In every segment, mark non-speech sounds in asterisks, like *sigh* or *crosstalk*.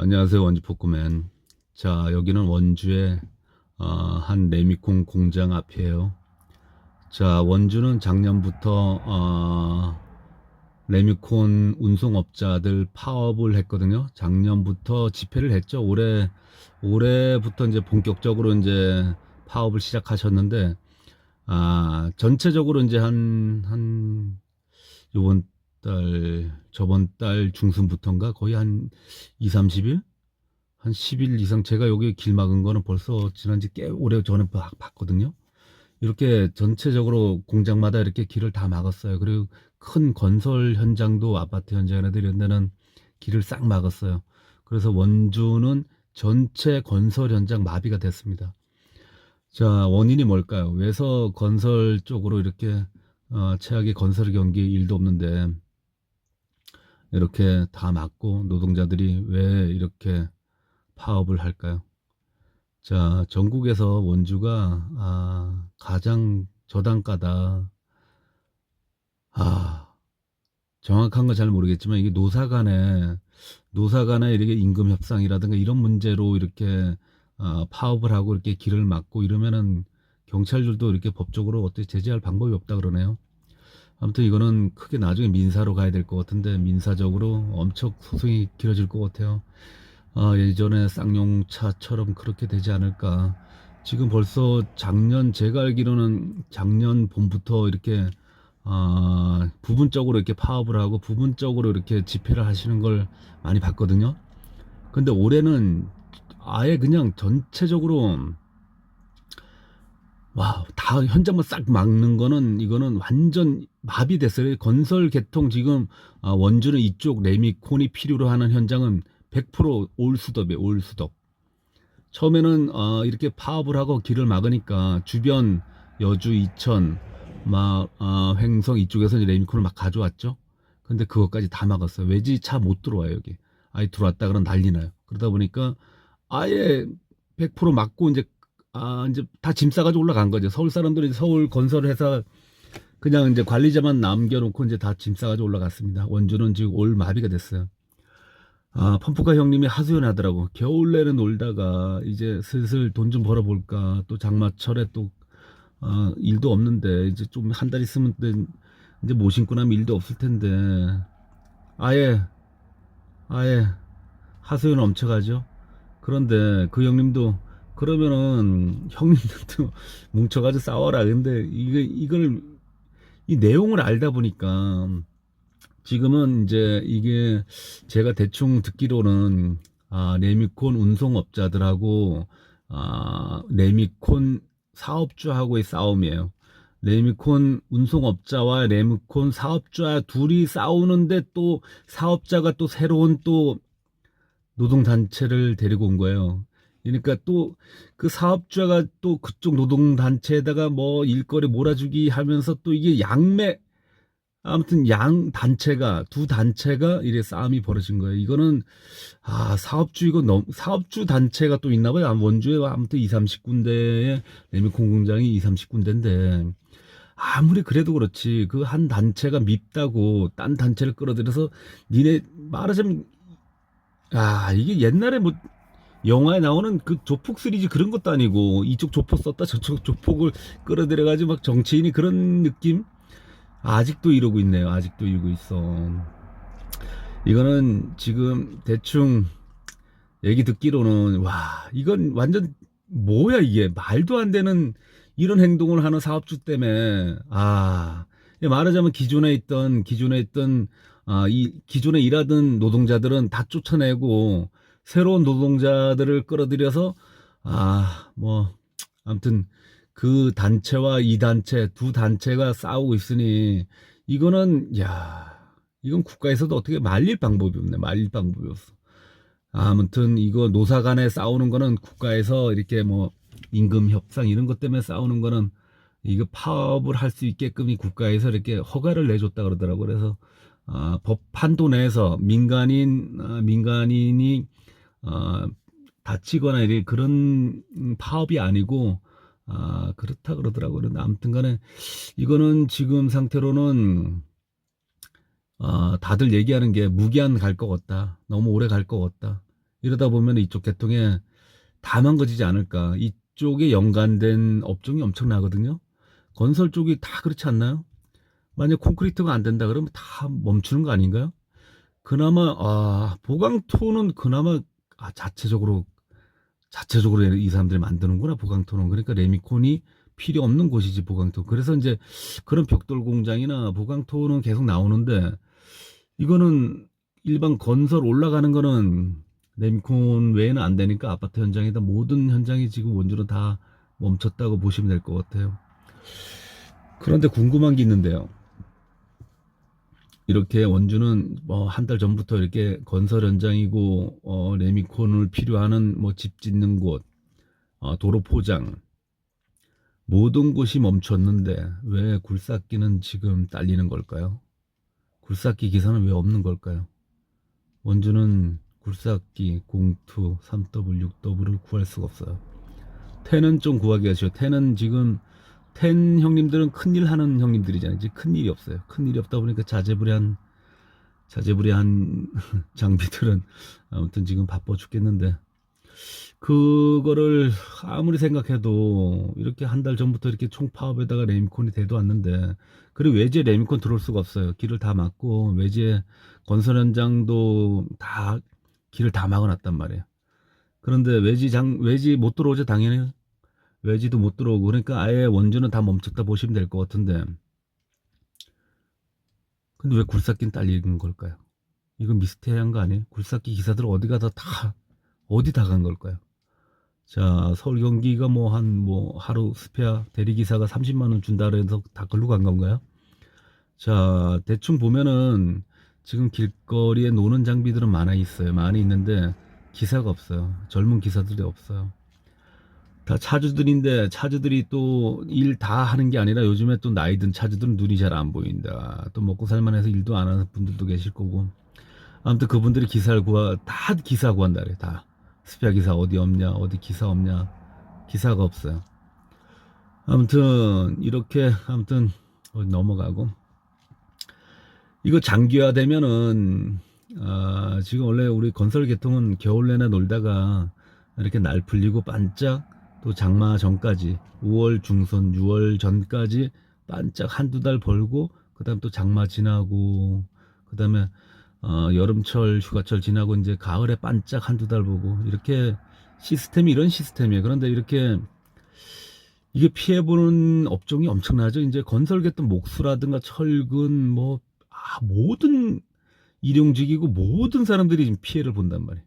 안녕하세요 원주 포크맨. 자 여기는 원주의 어, 한 레미콘 공장 앞이에요. 자 원주는 작년부터 어, 레미콘 운송업자들 파업을 했거든요. 작년부터 집회를 했죠. 올해 올해부터 이제 본격적으로 이제 파업을 시작하셨는데 아 전체적으로 이제 한한 요번 달 저번 달 중순부터인가 거의 한 2, 30일 한 10일 이상 제가 여기 길 막은 거는 벌써 지난지 꽤 오래 전에 봐- 봤거든요. 이렇게 전체적으로 공장마다 이렇게 길을 다 막았어요. 그리고 큰 건설 현장도 아파트 현장이라든 이런 데는 길을 싹 막았어요. 그래서 원주는 전체 건설 현장 마비가 됐습니다. 자, 원인이 뭘까요? 왜서 건설 쪽으로 이렇게 어, 최악의 건설 경기 일도 없는데 이렇게 다 막고 노동자들이 왜 이렇게 파업을 할까요? 자, 전국에서 원주가 아, 가장 저단가다. 아, 정확한 건잘 모르겠지만 이게 노사 간에 노사 간에 이렇게 임금 협상이라든가 이런 문제로 이렇게 아, 파업을 하고 이렇게 길을 막고 이러면은 경찰들도 이렇게 법적으로 어떻게 제재할 방법이 없다 그러네요. 아무튼 이거는 크게 나중에 민사로 가야 될 것 같은데 민사적으로 엄청 소송이 길어질 것 같아요. 아, 예전에 쌍용차처럼 그렇게 되지 않을까. 지금 벌써 작년 제가 알기로는 작년 봄부터 이렇게 아, 부분적으로 이렇게 파업을 하고 부분적으로 이렇게 집회를 하시는 걸 많이 봤거든요. 근데 올해는 아예 그냥 전체적으로 와, 다 현장만 싹 막는 거는 이거는 완전 마비됐어요. 건설 개통 지금 아, 원주는 이쪽 레미콘이 필요로 하는 현장은 100% 올 수덥이에요. 올 수덥. 처음에는 아, 이렇게 파업을 하고 길을 막으니까 주변 여주, 이천, 막 아, 횡성 이쪽에서 레미콘을 막 가져왔죠. 근데 그것까지 다 막았어요. 외지 차 못 들어와요 여기. 아예 들어왔다 그러면 난리 나요. 그러다 보니까 아예 100% 막고 이제 아, 이제 다 짐 싸가지고 올라간 거죠. 서울 사람들이 서울 건설회사 그냥 이제 관리자만 남겨놓고 이제 다 짐 싸가지고 올라갔습니다. 원주는 지금 올 마비가 됐어요. 아, 펌프카 형님이 하소연 하더라고. 겨울 내내 놀다가 이제 슬슬 돈 좀 벌어볼까. 또 장마철에 또, 아, 일도 없는데, 이제 좀 한 달 있으면 또 이제 못 신고 나면 일도 없을 텐데. 아예, 아예 하소연 엄청하죠. 그런데 그 형님도 그러면은 형님들도 *laughs* 뭉쳐가지고 싸워라. 근데 이게 이걸 이 내용을 알다 보니까 지금은 이제 이게 제가 대충 듣기로는 아, 레미콘 운송업자들하고 아, 레미콘 사업주하고의 싸움이에요. 레미콘 운송업자와 레미콘 사업자 둘이 싸우는데 또 사업자가 또 새로운 또 노동단체를 데리고 온 거예요. 그러니까 또 그 사업자가 또 그쪽 노동단체에다가 뭐 일거리 몰아주기 하면서 또 이게 양매 아무튼 양 단체가 두 단체가 이래 싸움이 벌어진 거예요. 이거는 아 사업주 이거 너무 사업주 단체가 또 있나 봐요. 원주에 아무튼 2, 30군데의 레미콘 공장이 2, 30군데인데 아무리 그래도 그렇지 그 한 단체가 밉다고 딴 단체를 끌어들여서 니네 말하자면 아 이게 옛날에 뭐 영화에 나오는 그 조폭 시리즈 그런 것도 아니고 이쪽 조폭 썼다 저쪽 조폭을 끌어들여 가지고 막 정치인이 그런 느낌? 아직도 이러고 있네요. 아직도 이러고 있어. 이거는 지금 대충 얘기 듣기로는 와 이건 완전 뭐야 이게? 말도 안 되는 이런 행동을 하는 사업주 때문에 아 말하자면 기존에 있던 기존에 있던 아, 이 기존에 일하던 노동자들은 다 쫓아내고 새로운 노동자들을 끌어들여서 아, 뭐 아무튼 그 단체와 이 단체 두 단체가 싸우고 있으니 이거는 야, 이건 국가에서도 어떻게 말릴 방법이 없네. 말릴 방법이 없어. 아무튼 이거 노사 간에 싸우는 거는 국가에서 이렇게 뭐 임금 협상 이런 것 때문에 싸우는 거는 이거 파업을 할 수 있게끔 이 국가에서 이렇게 허가를 내줬다 그러더라고. 그래서 아, 법 판도 내에서 민간인 아, 민간인이 어, 다치거나 이런 그런 파업이 아니고 아, 그렇다 그러더라고요. 그런데 아무튼간에 이거는 지금 상태로는 아, 다들 얘기하는 게 무기한 갈 것 같다. 너무 오래 갈 것 같다. 이러다 보면 이쪽 계통에 다 망가지지 않을까. 이쪽에 연관된 업종이 엄청나거든요. 건설 쪽이 다 그렇지 않나요? 만약 콘크리트가 안 된다 그러면 다 멈추는 거 아닌가요? 그나마 아 보강토는 그나마 아, 자체적으로 자체적으로 이 사람들이 만드는구나 보강토는 그러니까 레미콘이 필요 없는 곳이지 보강토 그래서 이제 그런 벽돌 공장이나 보강토는 계속 나오는데 이거는 일반 건설 올라가는 거는 레미콘 외에는 안 되니까 아파트 현장이다 모든 현장이 지금 원주로 다 멈췄다고 보시면 될 것 같아요. 그런데 궁금한 게 있는데요. 이렇게 원주는 뭐한달 전부터 이렇게 건설 현장이고 어, 레미콘을 필요하는 뭐 집 짓는 곳, 어, 도로 포장 모든 곳이 멈췄는데 왜 굴삭기는 지금 딸리는 걸까요? 굴삭기 기사는 왜 없는 걸까요? 원주는 굴삭기, 공투, 3W, 6W를 구할 수가 없어요. 텐은 좀 구하기가 쉬워. 텐은 지금 텐 형님들은 큰일 하는 형님들이잖아요. 이제 큰일이 없어요. 큰일이 없다 보니까 자재불이한 자재불이한 *laughs* 장비들은 아무튼 지금 바빠 죽겠는데 그거를 아무리 생각해도 이렇게 한 달 전부터 이렇게 총파업에다가 레미콘이 돼도 왔는데 그리고 외지에 레미콘 들어올 수가 없어요. 길을 다 막고 외지에 건설 현장도 다 길을 다 막아놨단 말이에요. 그런데 외지 장 외지 못 들어오죠 당연히 외지도 못 들어오고 그러니까 아예 원주는 다 멈췄다 보시면 될 것 같은데 근데 왜 굴삭기는 딸리는 걸까요? 이건 미스테리한 거 아니에요? 굴삭기 기사들 어디 가다 다 어디 다 간 걸까요? 자 서울 경기가 뭐 한뭐 하루 스페어 대리 기사가 30만 원 준다 그래서 다 걸로 간 건가요? 자 대충 보면은 지금 길거리에 노는 장비들은 많아 있어요. 많이 있는데 기사가 없어요. 젊은 기사들이 없어요. 다 차주들인데 차주들이 또 일 다 하는 게 아니라 요즘에 또 나이 든 차주들은 눈이 잘 안 보인다. 또 먹고 살만해서 일도 안 하는 분들도 계실 거고. 아무튼 그분들이 기사를 구하 다 기사 구한다 그래 다. 스페어 기사 어디 없냐 어디 기사 없냐 기사가 없어요. 아무튼 이렇게 아무튼 넘어가고 이거 장기화 되면은 아, 지금 원래 우리 건설 계통은 겨울 내내 놀다가 이렇게 날 풀리고 반짝 또 장마 전까지 5월 중순 6월 전까지 반짝 한두 달 벌고 그다음 또 장마 지나고 그다음에 어, 여름철 휴가철 지나고 이제 가을에 반짝 한두 달 보고 이렇게 시스템이 이런 시스템이에요. 그런데 이렇게 이게 피해 보는 업종이 엄청나죠. 이제 건설계통 목수라든가 철근 뭐 아, 모든 일용직이고 모든 사람들이 지금 피해를 본단 말이에요.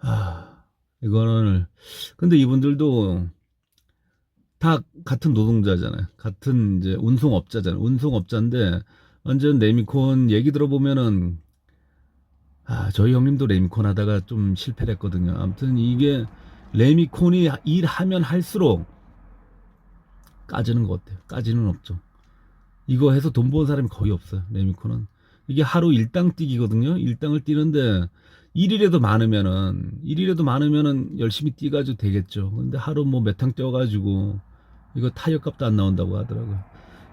아, 이거는 근데 이분들도 다 같은 노동자잖아요. 같은 이제 운송업자잖아요. 운송업자인데 완전 레미콘 얘기 들어보면은 아, 저희 형님도 레미콘 하다가 좀 실패를 했거든요. 아무튼 이게 레미콘이 일하면 할수록 까지는 것 같아요. 까지는 없죠. 이거 해서 돈 버는 사람이 거의 없어요. 레미콘은. 이게 하루 일당 뛰기거든요. 일당을 뛰는데 일일에도 많으면은 일일에도 많으면은 열심히 뛰가지고 되겠죠. 근데 하루 뭐 몇 탕 뛰어가지고 이거 타격값도 안 나온다고 하더라고요.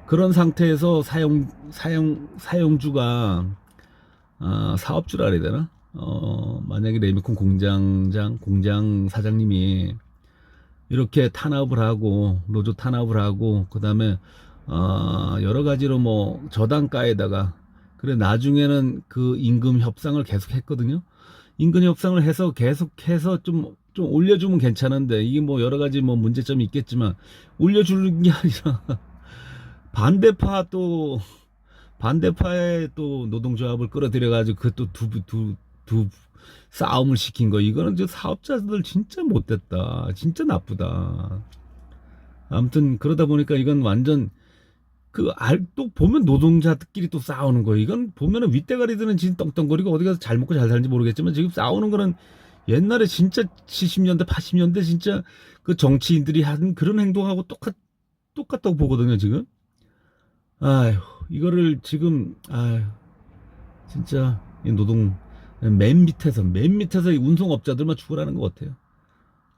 그런 상태에서 사용 사용 사용주가 아, 사업주라 그래야 되나? 어, 만약에 레미콘 공장장 공장 사장님이 이렇게 탄압을 하고 노조 탄압을 하고 그 다음에 어, 여러 가지로 뭐 저단가에다가 그래 나중에는 그 임금 협상을 계속 했거든요. 임금 협상을 해서 계속해서 좀, 좀 올려주면 괜찮은데 이게 뭐 여러 가지 뭐 문제점이 있겠지만 올려주는 게 아니라 *laughs* 반대파 또 반대파의 또 노동조합을 끌어들여 가지고 그또두두 두 싸움을 시킨 거. 이거는 저 사업자들 진짜 못됐다. 진짜 나쁘다. 아무튼 그러다 보니까 이건 완전 그 알 또 보면 노동자들끼리 또 싸우는 거예요 이건 보면은 윗대가리들은 진짜 떵떵거리고 어디 가서 잘 먹고 잘 사는지 모르겠지만 지금 싸우는 거는 옛날에 진짜 70년대 80년대 진짜 그 정치인들이 하는 그런 행동하고 똑같 똑같다고 보거든요 지금 아휴 이거를 지금 아휴 진짜 이 노동 맨 밑에서 맨 밑에서 이 운송업자들만 죽으라는 것 같아요.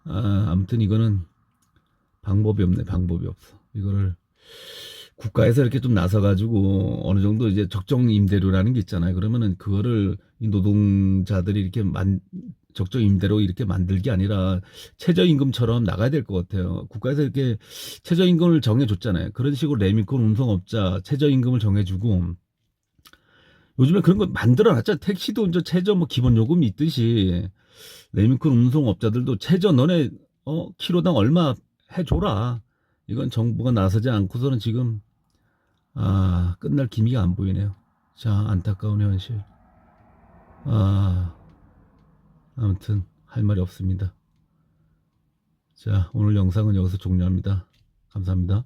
아 아무튼 이거는 방법이 없네 방법이 없어. 이거를 국가에서 이렇게 좀 나서가지고 어느 정도 이제 적정 임대료라는 게 있잖아요. 그러면은 그거를 이 노동자들이 이렇게 만 적정 임대로 이렇게 만들 게 아니라 최저임금처럼 나가야 될 것 같아요. 국가에서 이렇게 최저임금을 정해줬잖아요. 그런 식으로 레미콘 운송업자 최저임금을 정해주고 요즘에 그런 거 만들어놨잖아. 택시도 이제 최저 뭐 기본 요금이 있듯이 레미콘 운송업자들도 최저 너네 어 키로당 얼마 해줘라. 이건 정부가 나서지 않고서는 지금 아 끝날 기미가 안 보이네요. 자 안타까운 현실. 아 아무튼 할 말이 없습니다. 자 오늘 영상은 여기서 종료합니다. 감사합니다.